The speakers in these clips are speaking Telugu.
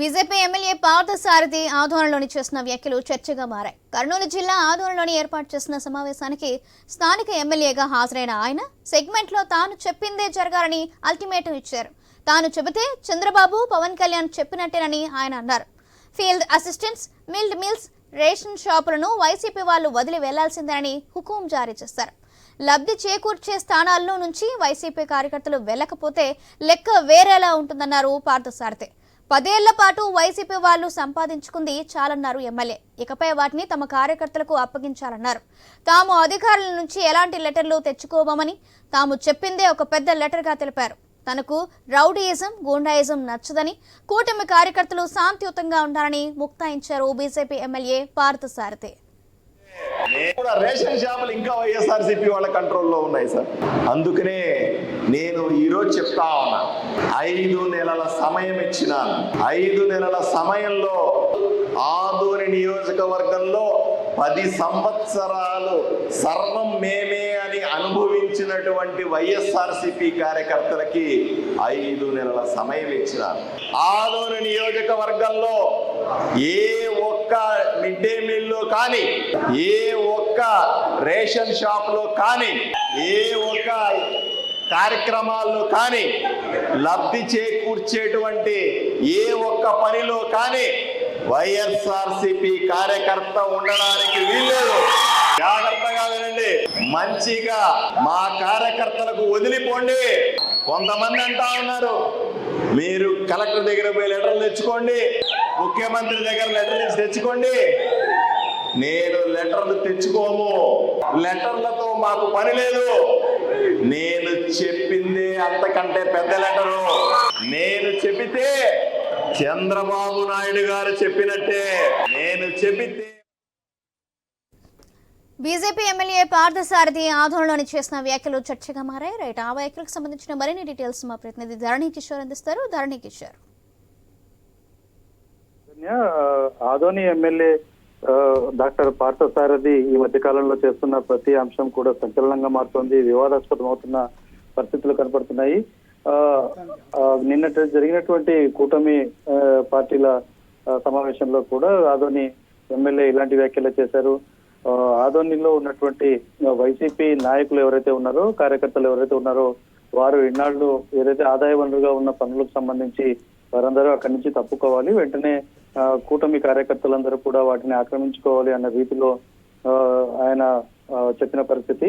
బీజేపీ ఎమ్మెల్యే పార్థసారథి ఆధ్వర్యంలోని చేసిన వ్యాఖ్యలు చర్చగా మారాయి. కర్నూలు జిల్లా ఆధ్వర్యంలోని ఏర్పాటు చేసిన సమావేశానికి స్థానిక ఎమ్మెల్యేగా హాజరైన ఆయన సెగ్మెంట్లో తాను చెప్పిందే జరగాలని అల్టిమేటం ఇచ్చారు. తాను చెబితే చంద్రబాబు పవన్ కళ్యాణ్ చెప్పినట్టేనని ఆయన అన్నారు. ఫీల్డ్ అసిస్టెంట్స్ మిల్డ్ మిల్స్ రేషన్ షాపులను వైసీపీ వాళ్ళు వదిలి వెళ్ళాల్సిందేనని హుకుం జారీ చేశారు. లబ్ధి చేకూర్చే స్థానాల్లో నుంచి వైసీపీ కార్యకర్తలు వెళ్ళకపోతే లెక్క వేరేలా ఉంటుందన్నారు పార్థసారథి. పదేళ్ళ పాటు వైసీపీ వాళ్ళు సంపాదించుకుంది చాలన్నారు ఎమ్మెల్యే. ఇకపై వాటిని తమ కార్యకర్తలకు అప్పగించాలన్నారు. తాము అధికారుల నుంచి ఎలాంటి లెటర్లు తెచ్చుకోమని తాము చెప్పిందే ఒక పెద్ద లెటర్గా తెలిపారు. తనకు రౌడీయిజం గూండాయిజం నచ్చదని కూటమి కార్యకర్తలు శాంతియుతంగా ఉండాలని ముక్తాయించారు బీజేపీ ఎమ్మెల్యే పార్థసారథి కూడా రేషన్ షాపులు ఇంకా వైఎస్ఆర్సీపీ వాళ్ళ కంట్రోల్లో ఉన్నాయి సార్. అందుకనే నేను ఈరోజు చెప్తా ఉన్నా. ఐదు నెలల సమయం ఇచ్చినాను. ఐదు నెలల సమయంలో ఆదూరి నియోజకవర్గంలో పది సంవత్సరాలు సర్వం మేమే అని అనుభవించినటువంటి వైఎస్ఆర్సీపీ కార్యకర్తలకి ఐదు నెలల సమయం ఇచ్చినాను. ఆదోని నియోజకవర్గంలో ఏ ఒక్క మిడ్ డే మీల్లో కానీ ఏ ఒక్క రేషన్ షాప్లో కానీ ఏ ఒక్క కార్యక్రమాల్లో కానీ లబ్ధి చేకూర్చేటువంటి ఏ ఒక్క పనిలో కానీ వైఎస్ఆర్సిపి కార్యకర్త ఉండడానికి వీల్లేదు. జాగ్రత్తగా వినండి. మంచిగా మా కార్యకర్తలకు వదిలిపోండి. కొంతమంది అంటా ఉన్నారు మీరు కలెక్టర్ దగ్గర పోయి లెటర్లు తెచ్చుకోండి. ముఖ్యమంత్రి దగ్గర లెటర్ తెచ్చుకోండి. నేను లెటర్లు తెచ్చుకోము లెటర్లతో మాకు పని లేదు. నేను చెప్పింది అంతకంటే పెద్ద లెటరు. నేను చెబితే చంద్రబాబు నాయుడు గారు చెప్పినట్టే. నేను చెబితే బీజేపీ ఎమ్మెల్యే పార్థసారథి ఆధ్వర్యంలోని చేసిన వ్యాఖ్యలు చర్చగా మారాయి. రైట్ ఆ వ్యాఖ్యలకు సంబంధించిన మరిన్ని డీటెయిల్స్ మా ప్రతినిధి ధరణి కిషోర్ అందిస్తారు. ధరణి కిషోర్. ఆదోని ఎమ్మెల్యే డాక్టర్ పార్థసారథి ఈ మధ్య కాలంలో చేస్తున్న ప్రతి అంశం కూడా సంచలనంగా మారుతోంది వివాదాస్పదం అవుతున్న పరిస్థితులు కనపడుతున్నాయి. ఆ, నిన్నటి జరిగినటువంటి కూటమి పార్టీల సమావేశంలో కూడా ఆదోని ఎమ్మెల్యే ఇలాంటి వ్యాఖ్యలు చేశారు. ఆదోనిలో ఉన్నటువంటి వైసీపీ నాయకులు ఎవరైతే ఉన్నారో కార్యకర్తలు ఎవరైతే ఉన్నారో వారు ఇన్నాళ్ళు ఏదైతే ఆదాయ వనరుగా ఉన్న పనులకు సంబంధించి వారందరూ అక్కడి నుంచి తప్పుకోవాలి వెంటనే కూటమి కార్యకర్తలందరూ కూడా వాటిని ఆక్రమించుకోవాలి అన్న రీతిలో ఆయన చెప్పిన పరిస్థితి.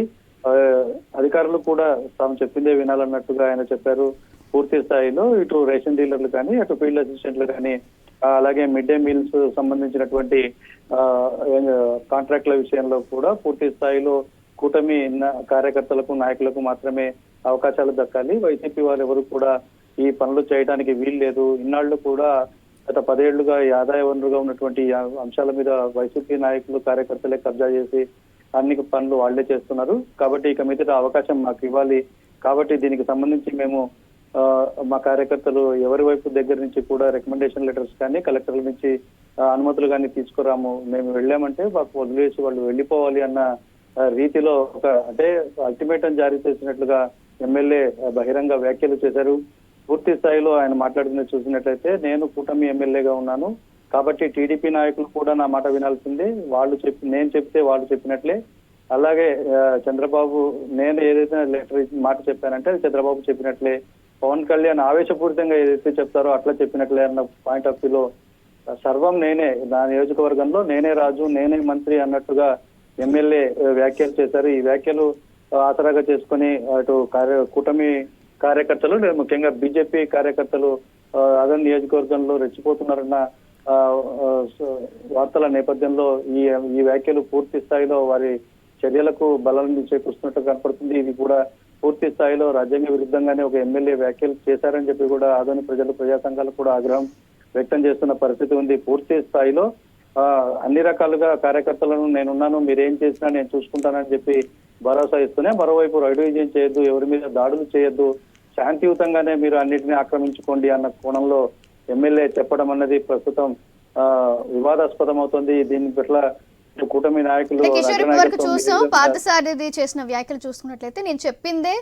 అధికారులు కూడా తాము చెప్పిందే వినాలన్నట్టుగా ఆయన చెప్పారు. పూర్తి స్థాయిలో ఇటు రేషన్ డీలర్లు కానీ అటు ఫీల్డ్ అసిస్టెంట్లు కానీ అలాగే మిడ్ డే మీల్స్ సంబంధించినటువంటి ఆ, కాంట్రాక్ట్ల విషయంలో కూడా పూర్తి స్థాయిలో కూటమి కార్యకర్తలకు నాయకులకు మాత్రమే అవకాశాలు దక్కాలి. వైసీపీ వారు ఎవరు కూడా ఈ పనులు చేయడానికి వీలు లేదు ఇన్నాళ్ళు కూడా గత పదేళ్ళుగా ఈ ఆదాయ వనరుగా ఉన్నటువంటి అంశాల మీద వైసీపీ నాయకులు కార్యకర్తలే కబ్జా చేసి అన్ని పనులు వాళ్ళే చేస్తున్నారు. కాబట్టి ఇక మీద అవకాశం మాకు ఇవ్వాలి. కాబట్టి దీనికి సంబంధించి మేము ఆ, మా కార్యకర్తలు ఎవరి వైపు దగ్గర నుంచి కూడా రికమెండేషన్ లెటర్స్ కానీ కలెక్టర్ల నుంచి అనుమతులు కానీ తీసుకురాము. మేము వెళ్ళామంటే మాకు వదిలేసి వాళ్ళు వెళ్ళిపోవాలి అన్న రీతిలో ఒక అంటే అల్టిమేటం జారీ చేసినట్లుగా ఎమ్మెల్యే బహిరంగ వ్యాఖ్యలు చేశారు. పూర్తి స్థాయిలో ఆయన మాట్లాడుతున్నది చూసినట్లయితే నేను కూటమి ఎమ్మెల్యేగా ఉన్నాను. కాబట్టి టీడీపీ నాయకులు కూడా నా మాట వినాల్సిందే. వాళ్ళు చెప్పి నేను చెప్తే వాళ్ళు చెప్పినట్లే. అలాగే చంద్రబాబు నేను ఏదైతే లెటర్ మాట చెప్పానంటే అది చంద్రబాబు చెప్పినట్లే. పవన్ కళ్యాణ్ ఆవేశపూరితంగా ఏదైతే చెప్తారో అట్లా చెప్పినట్లే అన్న పాయింట్ ఆఫ్ వ్యూలో సర్వం నేనే నా నియోజకవర్గంలో నేనే రాజు నేనే మంత్రి అన్నట్టుగా ఎమ్మెల్యే వ్యాఖ్యలు చేశారు. ఈ వ్యాఖ్యలు ఆసరాగా చేసుకుని అటు కార్య కూటమి కార్యకర్తలు లేదా ముఖ్యంగా బీజేపీ కార్యకర్తలు అదన్ నియోజకవర్గంలో రెచ్చిపోతున్నారన్న వార్తల నేపథ్యంలో ఈ ఈ వ్యాఖ్యలు పూర్తి స్థాయిలో వారి చర్యలకు బలాన్ని చేకూరుస్తున్నట్టు కనపడుతుంది. ఇది కూడా పూర్తి స్థాయిలో రాజ్యాంగ విరుద్ధంగానే ఒక ఎమ్మెల్యే వ్యాఖ్యలు చేశారని చెప్పి కూడా ఆదోని ప్రజలు ప్రజా సంఘాలు కూడా ఆగ్రహం వ్యక్తం చేస్తున్న పరిస్థితి ఉంది. పూర్తి స్థాయిలో అన్ని రకాలుగా కార్యకర్తలను నేనున్నాను మీరేం చేసినా నేను చూసుకుంటానని చెప్పి భరోసా ఇస్తూనే మరోవైపు రైడ్ విజయం చేయొద్దు ఎవరి మీద దాడులు చేయొద్దు శాంతియుతంగానే మీరు అన్నిటిని ఆక్రమించుకోండి అన్న కోణంలో ఎమ్మెల్యే చెప్పడం అన్నది ప్రస్తుతం ఆ, వివాదాస్పదం అవుతుంది దీని పట్ల కూటమి నాయకులు కిషోర్ వరకు చూసాం. పార్థసారథి చేసిన వ్యాఖ్యలు చూసుకున్నట్లయితే నేను చెప్పిందే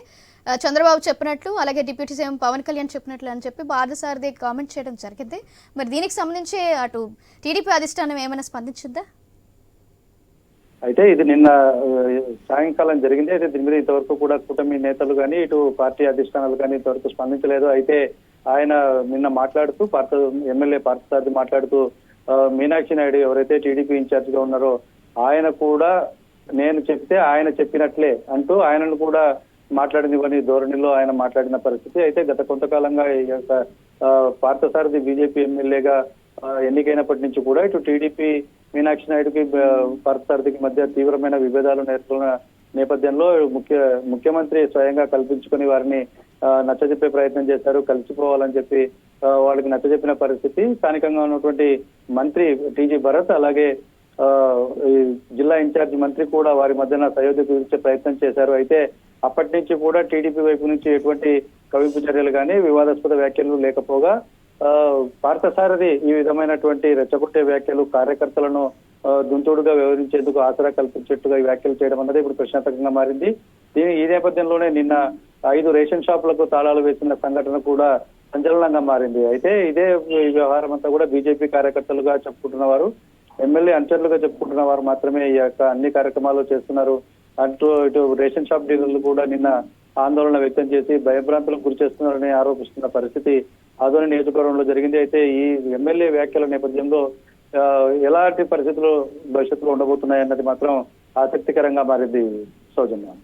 చంద్రబాబు చెప్పినట్లు అలాగే డిప్యూటీ సీఎం పవన్ కళ్యాణ్ చెప్పినట్లు అని చెప్పి పార్థసారథి కామెంట్ చేయడం జరిగింది. మరి దీనికి సంబంధించి అటు టీడీపీ అధిష్టానం ఏమైనా స్పందించిందా? అయితే ఇది నిన్న సాయంకాలం జరిగింది. అయితే దీని మీద ఇంతవరకు కూడా కూటమి నేతలు కానీ ఇటు పార్టీ అధిష్టానాలు కానీ ఇంతవరకు స్పందించలేదు. అయితే ఆయన నిన్న మాట్లాడుతూ పార్త ఎమ్మెల్యే పార్థసారథి మాట్లాడుతూ మీనాక్షి నాయుడు ఎవరైతే టీడీపీ ఇన్ఛార్జ్గా ఉన్నారో ఆయన కూడా నేను చెప్తే ఆయన చెప్పినట్లే అంటూ ఆయనను కూడా మాట్లాడినవని ధోరణిలో ఆయన మాట్లాడిన పరిస్థితి. అయితే గత కొంతకాలంగా ఈ యొక్క ఆ, పార్థసారథి బీజేపీ ఎమ్మెల్యేగా ఎన్నికైనప్పటి నుంచి కూడా ఇటు టీడీపీ మీనాక్షి నాయుడుకి భరత్ పార్థసారథికి మధ్య తీవ్రమైన విభేదాలు నేర్చుకున్న నేపథ్యంలో ముఖ్య ముఖ్యమంత్రి స్వయంగా కల్పించుకొని వారిని నచ్చజెప్పే ప్రయత్నం చేశారు. కలిసిపోవాలని చెప్పి వాళ్ళకి నచ్చజెప్పిన పరిస్థితి. స్థానికంగా ఉన్నటువంటి మంత్రి టీజీ భరత్ అలాగే ఆ, ఈ జిల్లా ఇన్ఛార్జ్ మంత్రి కూడా వారి మధ్యన సయోధ్య కుదిర్చే ప్రయత్నం చేశారు. అయితే అప్పటి నుంచి కూడా టీడీపీ వైపు నుంచి ఎటువంటి కవింపు చర్యలు కానీ వివాదాస్పద వ్యాఖ్యలు లేకపోగా పార్థసారథి ఈ విధమైనటువంటి రెచ్చగొట్టే వ్యాఖ్యలు కార్యకర్తలను దుంతుడుగా వ్యవహరించేందుకు ఆసరా కల్పించేట్టుగా ఈ వ్యాఖ్యలు చేయడం అన్నది ఇప్పుడు ప్రశ్నార్థకంగా మారింది. దీని ఈ నేపథ్యంలోనే నిన్న ఐదు రేషన్ షాపులకు తాళాలు వేసిన సంఘటన కూడా సంచలనంగా మారింది. అయితే ఇదే వ్యవహారం అంతా కూడా బీజేపీ కార్యకర్తలుగా చెప్పుకుంటున్న వారు ఎమ్మెల్యే అనుచరులుగా చెప్పుకుంటున్న వారు మాత్రమే ఈ యొక్క అన్ని కార్యక్రమాలు చేస్తున్నారు. అంటూ ఇటు రేషన్ షాప్ డీలర్లు కూడా నిన్న ఆందోళన వ్యక్తం చేసి భయభ్రాంతులకు గురి చేస్తున్నారని ఆరోపిస్తున్న పరిస్థితి ఆదోని నియోజకవర్గంలో జరిగింది. అయితే ఈ ఎమ్మెల్యే వ్యాఖ్యల నేపథ్యంలో ఎలాంటి పరిస్థితులు భవిష్యత్తులో ఉండబోతున్నాయి అన్నది మాత్రం ఆసక్తికరంగా మారింది సౌజన్య.